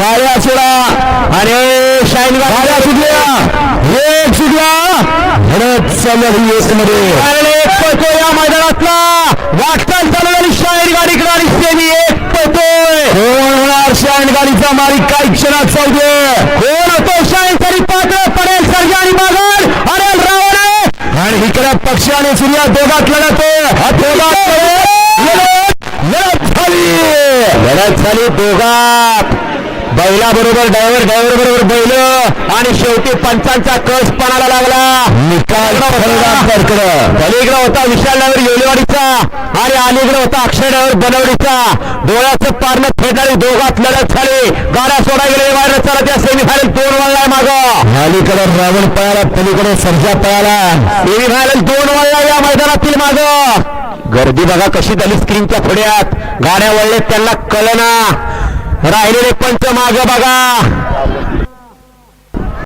गाड्या सोडा. आणि शाईन गाड्या सुटल्या. एक सुटला घडत चालली एक मध्ये एक पळतो या मैदानातला. वाटचाल चालू झाली. शाईन गाडीकडे आणि सेमी एक पळतोय. कोण होणार शाईन गाडीचा मालिक? काही क्षणात चालते कोण होतो शाईन तरी पात्र पडेल सर्जी आणि बागल अरे रावण. आणि इकडे पक्ष आणि सूर्या दोघात लढत दोघात लढत लढत झाली. लढत झाली दोघात. बैला बरोबर ड्रायव्हर ड्रायव्हर बरोबर बैल. आणि शेवटी पंचांचा कस पणाला लागला. निकाल पलीकडे होता विशाल ड्रायव्हर येवलेवाडीचा आणि अलीकडे होता अक्षय ड्रायव्हर बनवडीचा. डोळ्याचं पारणं फेटाळी दोघात लढत झाली. गाड्या सोडा गेले बाहेर चला त्या सेमीफायनल दोन वाजलाय माग. अलीकडे रावण पळाला पलीकडे सर्जा पळाला. सेमीफायनल दोन वाजला या मैदानातील माग. गर्दी बघा कशी झाली स्क्रीनच्या पुढ्यात. गाड्या वळले त्यांना कळना. राहिलेले पंच माग बघा.